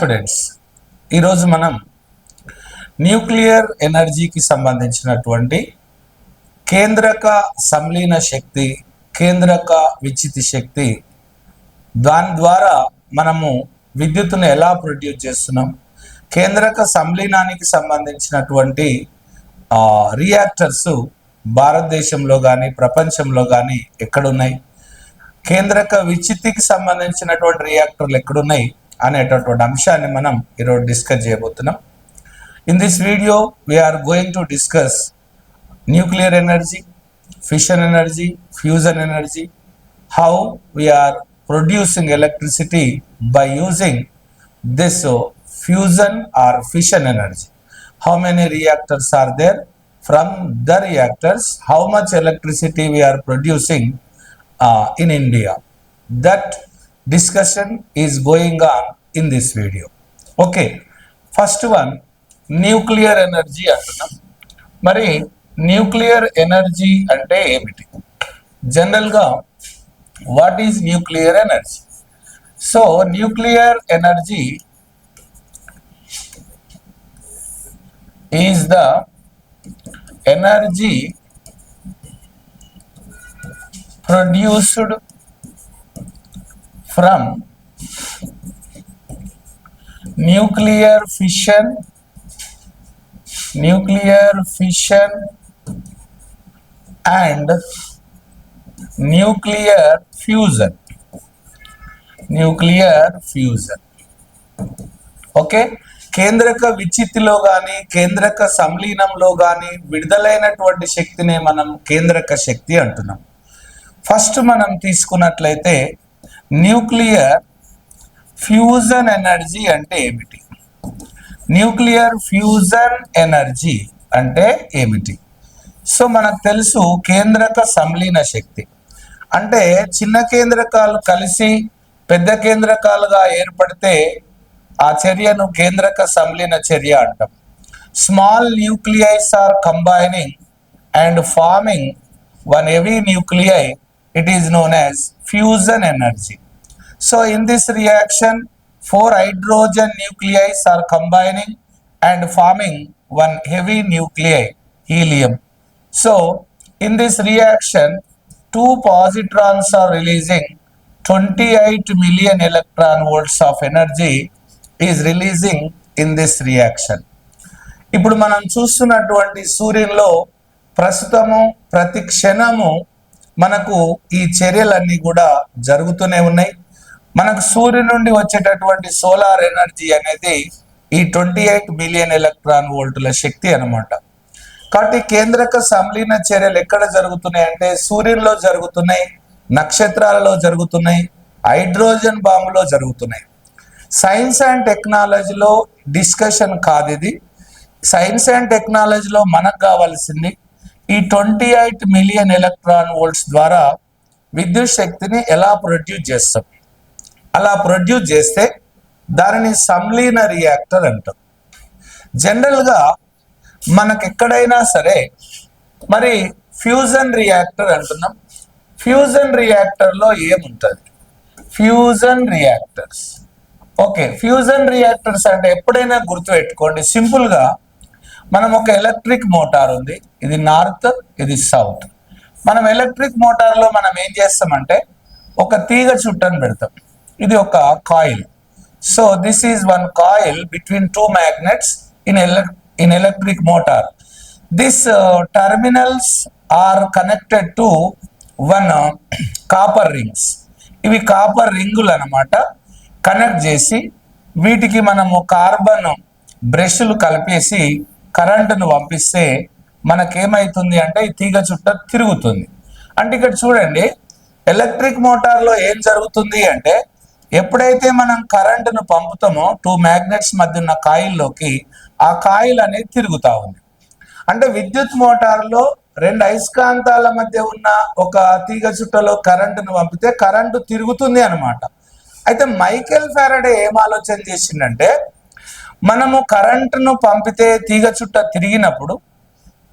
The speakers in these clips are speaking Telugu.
స్టూడెంట్స్ ఈరోజు మనం న్యూక్లియర్ ఎనర్జీకి సంబంధించినటువంటి కేంద్రక సంలీన శక్తి కేంద్రక విచ్చితి శక్తి దాని ద్వారా మనము విద్యుత్తును ఎలా ప్రొడ్యూస్ చేస్తున్నాం? కేంద్రక సంలీనానికి సంబంధించినటువంటి రియాక్టర్స్ భారతదేశంలో కానీ ప్రపంచంలో కానీ ఎక్కడున్నాయి? కేంద్రక విచ్చితికి సంబంధించినటువంటి రియాక్టర్లు ఎక్కడున్నాయి? అనేటటువంటి అంశాన్ని మనం ఈరోజు డిస్కస్ చేయబోతున్నాం in this video we're going to discuss nuclear energy fission energy fusion energy how we are producing electricity by using this uh, fusion or fission energy. How many reactors are there? From the reactors, how much electricity we are producing uh, in India? That discussion is going on in this video. Okay, first one, nuclear energy అంటున్నాం మరి న్యూక్లియర్ ఎనర్జీ అంటే ఏమిటి జనరల్గా what is nuclear energy so nuclear energy is the energy produced from nuclear fission nuclear fission and nuclear fusion nuclear fusion okay కేంద్రక విచ్చితిలో కానీ కేంద్రక సంలీనంలో కానీ విడుదలైనటువంటి శక్తిని మనం కేంద్రక శక్తి అంటున్నాం. ఫస్ట్ మనం తీసుకున్నట్లయితే న్యూక్లియర్ ఫ్యూజన్ ఎనర్జీ అంటే ఏమిటి? న్యూక్లియర్ ఫ్యూజన్ ఎనర్జీ అంటే ఏమిటి? సో మనకు తెలుసు కేంద్రక సంలీన శక్తి. అంటే చిన్న కేంద్రకాలు కలిసి పెద్ద కేంద్రకాలుగా ఏర్పడితే ఆ చర్యను కేంద్రక సంలీన చర్య అంటాం. Small nuclei are combining and forming one heavy nuclei it is known as fusion energy. So in this reaction, four hydrogen nuclei are combining and forming one heavy nuclei, helium So, in this reaction, two positrons are releasing 28 million electron volts of energy is releasing in this reaction. ఇప్పుడు మనం చూస్తున్నటువంటి సూర్యునిలో ప్రస్తుతము ప్రతి క్షణము మనకు ఈ చర్యలన్నీ కూడా జరుగుతూనే ఉన్నాయి మనకు సూర్యుని నుండి వచ్చేటటువంటి సోలార్ ఎనర్జీ అనేది ఈ ట్వంటీ ఎయిట్ మిలియన్ ఎలక్ట్రాన్ వోల్టుల శక్తి అన్నమాట. కాబట్టి కేంద్రక సంలీన చర్యలు ఎక్కడ జరుగుతున్నాయి అంటే సూర్యుల్లో జరుగుతున్నాయి నక్షత్రాలలో జరుగుతున్నాయి హైడ్రోజన్ బాంబులో జరుగుతున్నాయి. సైన్స్ అండ్ టెక్నాలజీలో డిస్కషన్ కాదు ఇది. సైన్స్ అండ్ టెక్నాలజీలో మనకు కావాల్సింది ఈ twenty eight million electron volts ద్వారా విద్యుత్ శక్తిని ఎలా ప్రొడ్యూస్ చేస్తాం. అలా ప్రొడ్యూస్ చేస్తే దానిని సంలీన రియాక్టర్ అంటాం. జనరల్గా మనకు ఎక్కడైనా సరే మరి ఫ్యూజన్ రియాక్టర్ అంటున్నాం. ఫ్యూజన్ రియాక్టర్లో ఏముంటుంది? Fusion reactors. Okay fusion reactors అంటే ఎప్పుడైనా గుర్తుపెట్టుకోండి. సింపుల్గా మనం ఒక ఎలక్ట్రిక్ మోటార్ ఉంది. ఇది నార్త్ ఇది సౌత్. మనం ఎలక్ట్రిక్ మోటార్లో మనం ఏం చేస్తామంటే ఒక తీగ చుట్టని పెడతాం. ఇది ఒక coil. So this is one coil between two magnets in electric in electric motor this terminals are connected to one copper rings ఇవి కాపర్ రింగులు అనమాట కనెక్ట్ చేసి వీటికి మనము కార్బన్ బ్రష్లు కలిపేసి కరెంటును పంపిస్తే మనకేమైతుంది అంటే ఈ తీగ చుట్ట తిరుగుతుంది. అంటే ఇక్కడ చూడండి ఎలక్ట్రిక్ మోటార్లో ఏం జరుగుతుంది అంటే ఎప్పుడైతే మనం కరెంటును పంపుతామో టూ మ్యాగ్నెట్స్ మధ్య ఉన్న కాయిల్లోకి ఆ కాయిల్ అనేది తిరుగుతూ ఉంది. అంటే విద్యుత్ మోటార్లో రెండు అయస్కాంతాల మధ్య ఉన్న ఒక తీగ చుట్టలో కరెంటును పంపితే కరెంటు తిరుగుతుంది అనమాట అయితే మైకేల్ ఫారడే ఏం ఆలోచన చేసిందంటే మనము కరెంటును పంపితే తీగ చుట్ట తిరిగినప్పుడు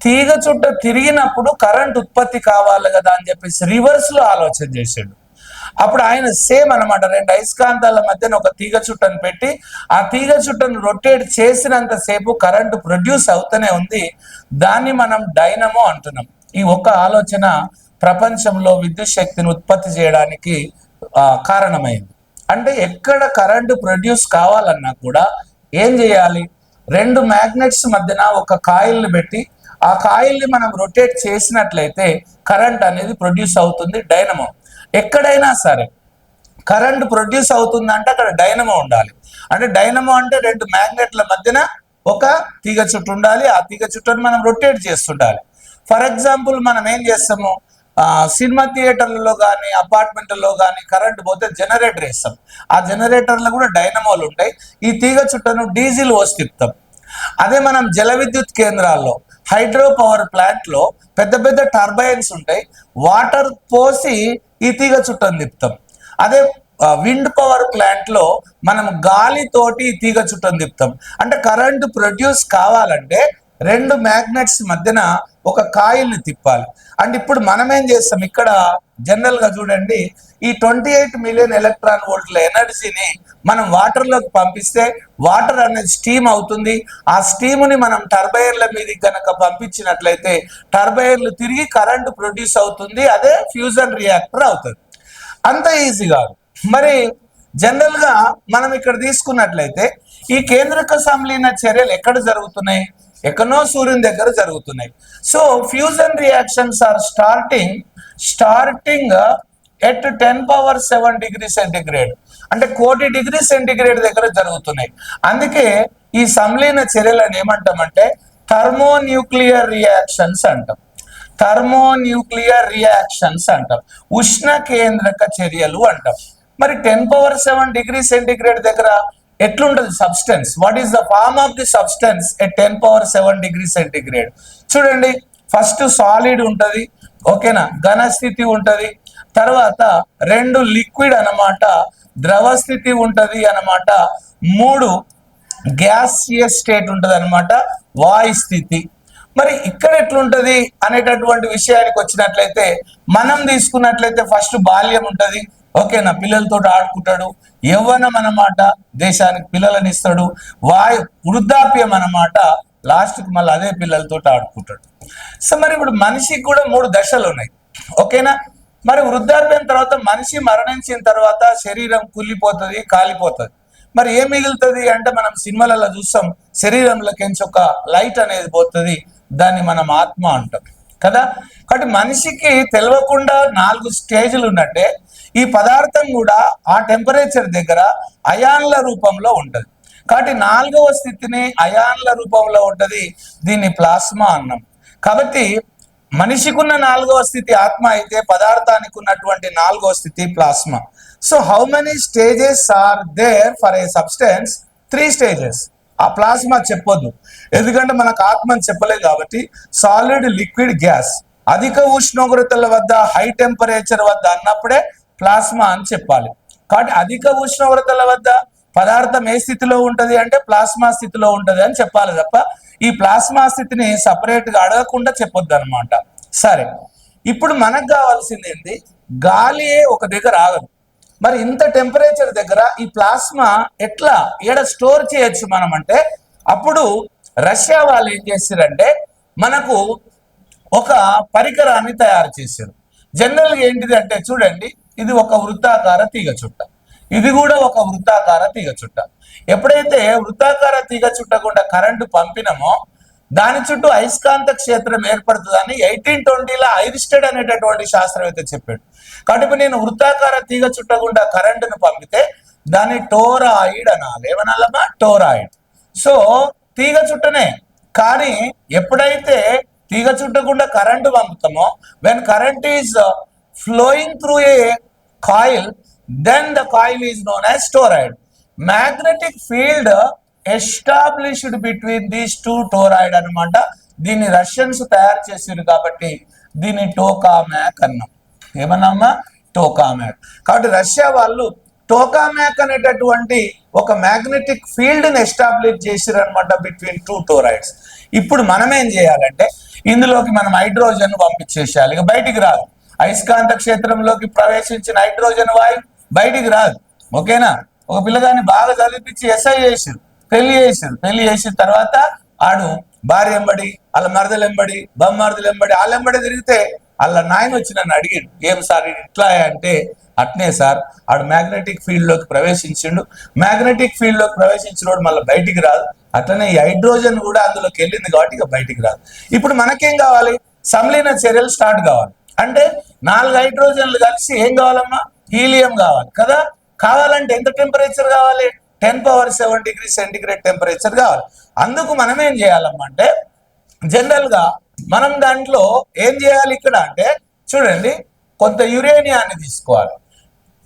తీగ చుట్ట తిరిగినప్పుడు కరెంట్ ఉత్పత్తి కావాలి కదా అని చెప్పేసి రివర్స్లో ఆలోచన చేసాడు. అప్పుడు ఆయన సేమ్ అన్నమాట. రెండు అయస్కాంతాల మధ్యన ఒక తీగ చుట్టను పెట్టి ఆ తీగ చుట్టను రొటేట్ చేసినంత సేపు కరెంటు ప్రొడ్యూస్ అవుతూనే ఉంది. దాన్ని మనం డైనమో అంటున్నాం. ఈ ఒక్క ఆలోచన ప్రపంచంలో విద్యుత్ శక్తిని ఉత్పత్తి చేయడానికి కారణమైంది. అంటే ఎక్కడ కరెంటు ప్రొడ్యూస్ కావాలన్నా కూడా ఏం చేయాలి? రెండు మ్యాగ్నెట్స్ మధ్యన ఒక కాయిల్ని పెట్టి ఆ కాయిల్ని మనం రొటేట్ చేసినట్లయితే కరెంట్ అనేది ప్రొడ్యూస్ అవుతుంది డైనమో. ఎక్కడైనా సరే కరెంట్ ప్రొడ్యూస్ అవుతుందంటే అక్కడ డైనమో ఉండాలి. అంటే డైనమో అంటే రెండు మ్యాగ్నెట్ల మధ్యన ఒక తీగ చుట్టు ఉండాలి ఆ తీగ చుట్టూని మనం రొటేట్ చేస్తుండాలి. ఫర్ ఎగ్జాంపుల్ మనం ఏం చేస్తాము? సినిమా థియేటర్లలో కానీ అపార్ట్మెంట్లలో కానీ కరెంట్ పోతే జనరేటర్ వేస్తాం. ఆ జనరేటర్లో కూడా డైనమోలు ఉంటాయి. ఈ తీగ చుట్టను డీజిల్ పోసి తిప్పుతాం. అదే మనం జల విద్యుత్ కేంద్రాల్లో హైడ్రో పవర్ ప్లాంట్లో పెద్ద పెద్ద టర్బైన్స్ ఉంటాయి. వాటర్ పోసి ఈ తీగ చుట్టని తిప్పుతాం. అదే విండ్ పవర్ ప్లాంట్లో మనం గాలితోటి ఈ తీగ చుట్టని తిప్పుతాం. అంటే కరెంటు ప్రొడ్యూస్ కావాలంటే రెండు మ్యాగ్నెట్స్ మధ్యన ఒక కాయిల్ని తిప్పాలి. అంటే ఇప్పుడు మనం ఏం చేస్తాం? ఇక్కడ జనరల్గా చూడండి ఈ ట్వంటీ ఎయిట్ మిలియన్ ఎలక్ట్రాన్ వోల్ట్ల ఎనర్జీని మనం వాటర్లోకి పంపిస్తే వాటర్ అనేది స్టీమ్ అవుతుంది. ఆ స్టీమ్ని మనం టర్బైన్ల మీద కనుక పంపించినట్లయితే టర్బైన్లు తిరిగి కరెంటు ప్రొడ్యూస్ అవుతుంది అదే ఫ్యూజన్ రియాక్టర్ అవుతుంది. అంత ఈజీ కాదు. మరి జనరల్గా మనం ఇక్కడ తీసుకున్నట్లయితే ఈ కేంద్రక సంలీన చర్యలు ఎక్కడ జరుగుతున్నాయి? ఎక్కడో సూర్యుని దగ్గర జరుగుతున్నాయి. So fusion reactions are starting starting at ten power seven degree centigrade అంటే కోటి డిగ్రీ సెంటిగ్రేడ్ దగ్గర జరుగుతున్నాయి. అందుకే ఈ సంలీన చర్యలను ఏమంటామంటే థర్మోన్యూక్లియర్ రియాక్షన్స్ అంటాం. థర్మోన్యూక్లియర్ రియాక్షన్స్ అంటాం. ఉష్ణ కేంద్రక చర్యలు అంటాం. మరి ten power seven degree centigrade దగ్గర ఎట్లుంటది substance what is the form of the substance at ten power seven degree centigrade చూడండి ఫస్ట్ సాలిడ్ ఉంటుంది ఓకేనా? ఘన స్థితి ఉంటది. తర్వాత రెండు లిక్విడ్ అన్నమాట. ద్రవ స్థితి ఉంటది అన్నమాట. మూడు గ్యాసియస్ స్టేట్ ఉంటది అనమాట వాయు స్థితి. మరి ఇక్కడ ఎట్లుంటది అనేటటువంటి విషయానికి వచ్చినట్లయితే మనం తీసుకున్నట్లయితే ఫస్ట్ బాల్యం ఉంటది. ఓకేనా? పిల్లలతో ఆడుకుంటాడు. యవ్వనం అన్నమాట. దేశానికి పిల్లలని ఇస్తాడు. వాయు వృద్ధాప్యం అన్నమాట. లాస్ట్కి మళ్ళీ అదే పిల్లలతో ఆడుకుంటాడు. సో మరి ఇప్పుడు మనిషికి కూడా మూడు దశలు ఉన్నాయి. ఓకేనా? మరి వృద్ధాప్యం తర్వాత మనిషి మరణించిన తర్వాత శరీరం కుళ్ళిపోతుంది కాలిపోతుంది. మరి ఏం మిగులుతుంది అంటే మనం సినిమాలలో చూస్తాం శరీరంలోకించి ఒక లైట్ అనేది పోతుంది దాన్ని మనం ఆత్మ అంటాం. కదా? కాబట్టి మనిషికి తెలియకుండా నాలుగు స్టేజ్లు ఉన్నట్టే ఈ పదార్థం కూడా ఆ టెంపరేచర్ దగ్గర అయాన్ల రూపంలో ఉంటుంది. కాబట్టి నాలుగవ స్థితిని అయాన్ల రూపంలో ఉంటది. దీన్ని ప్లాస్మా అన్నం. కాబట్టి మనిషికున్న నాలుగవ స్థితి ఆత్మ అయితే పదార్థానికి ఉన్నటువంటి నాలుగవ స్థితి plasma. So how many stages are there for a substance? Three stages. ఆ ప్లాస్మా చెప్పొద్దు. ఎందుకంటే మనకు ఆత్మ అని చెప్పలేదు కాబట్టి సాలిడ్ లిక్విడ్ గ్యాస్. అధిక ఉష్ణోగ్రతల వద్ద హై టెంపరేచర్ వద్ద అన్నప్పుడే ప్లాస్మా అని చెప్పాలి. కాబట్టి అధిక ఉష్ణోగ్రతల వద్ద పదార్థం ఏ స్థితిలో ఉంటది అంటే ప్లాస్మా స్థితిలో ఉంటది అని చెప్పాలి తప్ప ఈ ప్లాస్మా స్థితిని సపరేట్గా అడగకుండా చెప్పొద్దు అనమాట సరే. ఇప్పుడు మనకు కావాల్సింది ఏంటి గాలియే ఒక దగ్గర ఆగదు. మరి ఇంత టెంపరేచర్ దగ్గర ఈ ప్లాస్మా ఎట్లా? ఏడ స్టోర్ చేయొచ్చు మనం అంటే అప్పుడు రష్యా వాళ్ళు ఏం చేశారంటే మనకు ఒక పరికరాన్ని తయారు చేశారు. జనరల్ ఏంటిది అంటే చూడండి ఇది ఒక వృత్తాకార తీగ చుట్ట. ఇది కూడా ఒక వృత్తాకార తీగ చుట్ట. ఎప్పుడైతే వృత్తాకార తీగ చుట్టకుండా కరెంటు పంపినమో దాని చుట్టూ అయస్కాంత క్షేత్రం ఏర్పడుతుందని ఎయిటీన్ ట్వంటీలో ఐరిస్టెడ్ అనేటటువంటి శాస్త్రవేత్త చెప్పాడు. కాబట్టి నేను వృత్తాకార తీగ చుట్టకుండా కరెంటును పంపితే దాన్ని టోరాయిడ్ అనాలి. ఏమనాలమ్మా? టోరాయిడ్. సో తీగ చుట్టనే. కానీ ఎప్పుడైతే తీగ చుట్టకుండా current పంపుతామో when current is flowing through a coil then the coil is known as toroid magnetic field established between these two toroid అనమాట దీన్ని రష్యన్స్ తయారు చేసారు కాబట్టి దీన్ని టోకామ్యాక్ అన్నాం. ఏమన్నామా? టోకామ్యాక్ కాబట్టి రష్యా వాళ్ళు టోకామ్యాక్ అనేటటువంటి ఒక మ్యాగ్నెటిక్ ఫీల్డ్ని ఎస్టాబ్లిష్ చేసిరు అనమాట బిట్వీన్ టూ టోరాయిడ్స్ ఇప్పుడు మనం ఏం చేయాలంటే ఇందులోకి మనం హైడ్రోజన్ పంపించేసేయాలి. ఇక బయటికి రాదు. అయస్కాంత క్షేత్రంలోకి ప్రవేశించిన హైడ్రోజన్ వాయువు బయటికి రాదు. ఓకేనా? ఒక పిల్లగాన్ని బాగా చదివిపించి ఎస్ఐ చేసారు పెళ్ళి చేసారు పెళ్ళి చేసిన తర్వాత ఆడు భార్య ఎంబడి వాళ్ళ మరదలు ఎంబడి బొమ్మరదలు ఎంబడి వాళ్ళ ఎంబడి తిరిగితే వాళ్ళ నాయన వచ్చి నన్ను అడిగాడు ఏం సార్ ఇట్లా అంటే అట్నే సార్ ఆడు మ్యాగ్నెటిక్ ఫీల్డ్లోకి ప్రవేశించిండు. మ్యాగ్నెటిక్ ఫీల్డ్లోకి ప్రవేశించినోడు మళ్ళీ బయటికి రాదు. అట్లనే ఈ హైడ్రోజన్ కూడా అందులోకి వెళ్ళింది కాబట్టి ఇక బయటికి రాదు. ఇప్పుడు మనకేం కావాలి? సంలీన చర్యలు స్టార్ట్ కావాలి. అంటే నాలుగు హైడ్రోజన్లు కలిసి ఏం కావాలమ్మా? హీలియం కావాలి. కదా? కావాలంటే ఎంత టెంపరేచర్ కావాలి? Ten power seven degree centigrade temperature కావాలి. అందుకు మనం ఏం చేయాలమ్మా అంటే జనరల్గా మనం దాంట్లో ఏం చేయాలి ఇక్కడ అంటే చూడండి కొంత యురేనియాన్ని తీసుకోవాలి.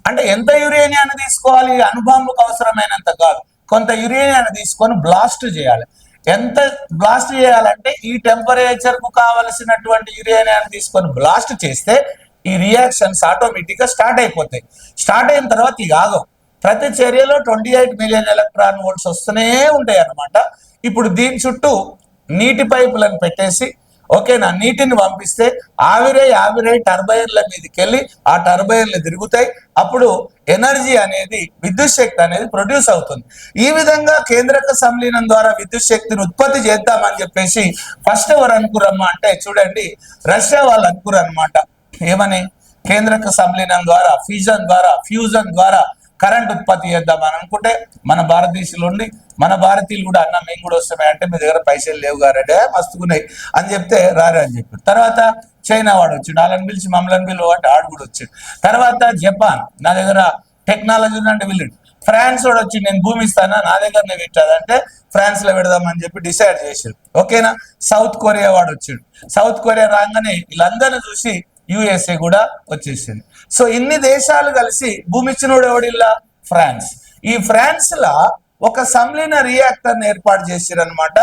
అంటే ఎంత యురేనియాన్ని తీసుకోవాలి? అనుభవంకు అవసరమైనంత కాదు. కొంత యురేనియాన్ని తీసుకొని బ్లాస్ట్ చేయాలి. ఎంత బ్లాస్ట్ చేయాలంటే ఈ టెంపరేచర్కు కావలసినటువంటి యురేనియాన్ని తీసుకొని బ్లాస్ట్ చేస్తే ఈ రియాక్షన్స్ ఆటోమేటిక్గా స్టార్ట్ అయిపోతాయి. స్టార్ట్ అయిన తర్వాత ఇక ఆగం. ప్రతి చర్యలో twenty eight million electron volts వస్తూనే ఉంటాయి అన్నమాట. ఇప్పుడు దీని చుట్టూ నీటి పైపులను పెట్టేసి ఓకేనా నీటిని పంపిస్తే ఆవిరై ఆవిరై టర్బైన్ల మీదకి వెళ్ళి ఆ టర్బైన్లు తిరుగుతాయి. అప్పుడు ఎనర్జీ అనేది విద్యుత్ శక్తి అనేది ప్రొడ్యూస్ అవుతుంది. ఈ విధంగా కేంద్రక సంలీనం ద్వారా విద్యుత్ శక్తిని ఉత్పత్తి చేద్దామని చెప్పేసి ఫస్ట్ ఎవరు అనుకురమ్మా అంటే చూడండి రష్యా వాళ్ళు అనుకురు అనమాట ఏమని? కేంద్రక సంలీనం ద్వారా ఫ్యూజన్ ద్వారా ఫ్యూజన్ ద్వారా కరెంట్ ఉత్పత్తి చేద్దామని అనుకుంటే మన భారతదేశంలో ఉండి మన భారతీయులు కూడా అన్న మేము కూడా వస్తామే అంటే మీ దగ్గర పైసలు లేవు గారంటే మస్తుకున్నాయి అని చెప్తే రారే అని చెప్పారు. తర్వాత చైనా వాడు వచ్చాడు వాళ్ళని పిలిచి మమ్మల్ని పిలువ అంటే ఆడు కూడా వచ్చాడు. తర్వాత జపాన్ నా దగ్గర టెక్నాలజీ ఉందంటే వెళ్ళాడు ఫ్రాన్స్ వాడు వచ్చి నేను భూమి ఇస్తానా? నా దగ్గరనే పెట్టాదంటే ఫ్రాన్స్లో పెడదామని చెప్పి డిసైడ్ చేశారు. ఓకేనా? సౌత్ కొరియా వాడు వచ్చాడు. సౌత్ కొరియా రాగానే వీళ్ళందరినీ చూసి యుఎస్ఏ కూడా వచ్చేసింది. సో ఇన్ని దేశాలు కలిసి భూమి ఇచ్చినోడు ఎవడిల్లా? ఫ్రాన్స్. ఈ ఫ్రాన్స్ లా ఒక సంలీన రియాక్టర్ ఏర్పాటు చేసిరనమాట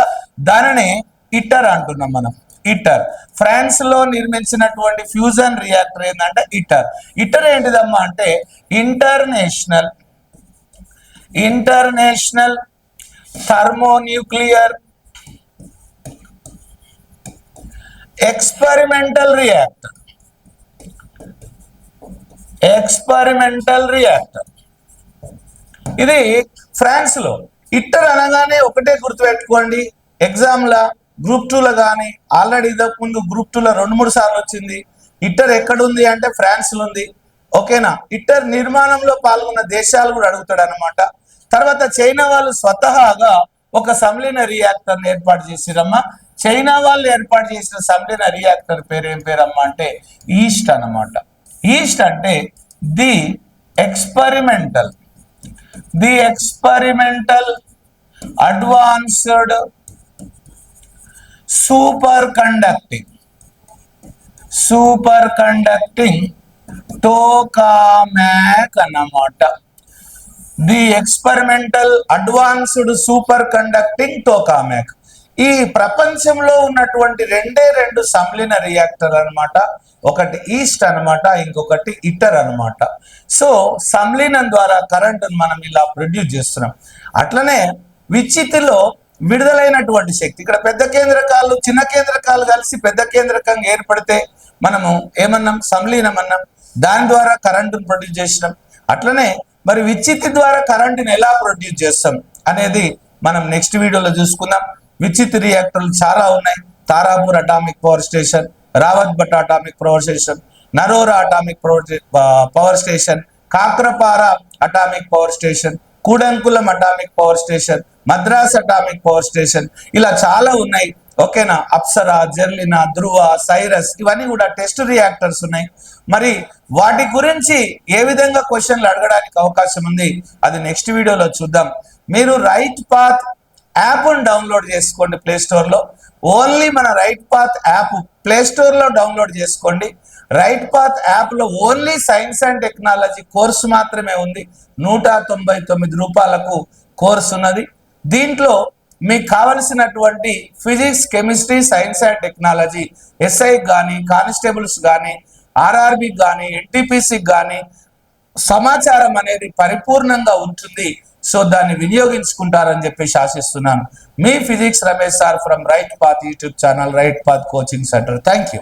దానిని ఇట్టర్ అంటున్నాం మనం. ఇటర్ ఫ్రాన్స్లో నిర్మించినటువంటి ఫ్యూజన్ రియాక్టర్ ఏంటంటే ఇటర్ ఇటర్ ఏంటిదమ్మా అంటే international international thermonuclear experimental reactor. Experimental reactor ఇది ఫ్రాన్స్లో ఇట్టర్ అనగానే ఒకటే గుర్తుపెట్టుకోండి. ఎగ్జామ్ గ్రూప్ టూలో కానీ ఆల్రెడీ ఇదకు ముందు గ్రూప్ టూలో రెండు మూడు సార్లు వచ్చింది. ఇట్టర్ ఎక్కడుంది అంటే ఫ్రాన్స్లో ఉంది ఓకేనా? ఇట్టర్ నిర్మాణంలో పాల్గొన్న దేశాలు కూడా అడుగుతాడు అనమాట తర్వాత చైనా వాళ్ళు స్వతహాగా ఒక సంలీన రియాక్టర్ ఏర్పాటు చేసిరమ్మా. చైనా వాళ్ళు ఏర్పాటు చేసిన సంలీన రియాక్టర్ పేరు ఏం పేరమ్మా అంటే ఈస్ట్ అన్నమాట. ఈస్ట్ అంటే the experimental. The experimental advanced super conducting super conducting tokamak అన్నమాట the experimental advanced super conducting tokamak ఈ ప్రపంచంలో ఉన్నటువంటి రెండే రెండు సమ్లిన రియాక్టర్ అన్నమాట. ఒకటి ఈస్ట్ అన్నమాట ఇంకొకటి ఇటర్ అన్నమాట. సో సంలీనం ద్వారా కరెంటును మనం ఇలా ప్రొడ్యూస్ చేస్తున్నాం. అట్లనే విచ్చితిలో విడుదలైనటువంటి శక్తి ఇక్కడ పెద్ద కేంద్రకాలు చిన్న కేంద్రకాలు కలిసి పెద్ద కేంద్రకంగా ఏర్పడితే మనము ఏమన్నాం? సంలీనం అన్నాం. దాని ద్వారా కరెంటును ప్రొడ్యూస్ చేసినాం అట్లనే మరి విచ్చితి ద్వారా కరెంటుని ఎలా ప్రొడ్యూస్ చేస్తాం అనేది మనం నెక్స్ట్ వీడియోలో చూసుకుందాం. విచిత్ రియాక్టర్లు చాలా ఉన్నాయి. Tarapur atomic power station Rawat Bhat atomic power station Narora atomic power station Kakrapar atomic power station Kudankulam atomic power station Madras atomic power station ఇలా చాలా ఉన్నాయి. ఓకేనా? అప్సరా జెర్లినా ధ్రువ సైరస్ ఇవన్నీ కూడా టెస్ట్ రియాక్టర్స్ ఉన్నాయి. మరి వాటి గురించి ఏ విధంగా క్వశ్చన్లు అడగడానికి అవకాశం ఉంది? అది నెక్స్ట్ వీడియోలో చూద్దాం. మీరు రైట్ పాత్ యాప్ను డౌన్లోడ్ చేసుకోండి ప్లే స్టోర్లో ఓన్లీ మన రైట్ పాత్ యాప్ ప్లే స్టోర్లో డౌన్లోడ్ చేసుకోండి. రైట్ పాత్ యాప్లో only science and technology course మాత్రమే ఉంది. నూట తొంభై తొమ్మిది రూపాయలకు కోర్సు ఉన్నది. దీంట్లో మీకు కావలసినటువంటి physics chemistry science and technology SI కానీ కానిస్టేబుల్స్ కానీ ఆర్ఆర్బి కానీ ఎన్టీపీసీకి కానీ సమాచారం అనేది పరిపూర్ణంగా ఉంటుంది. సో దాన్ని వినియోగించుకుంటారని చెప్పేసి ఆశిస్తున్నాను. మీ physics Ramesh sir from right path YouTube channel right path coaching centre thank you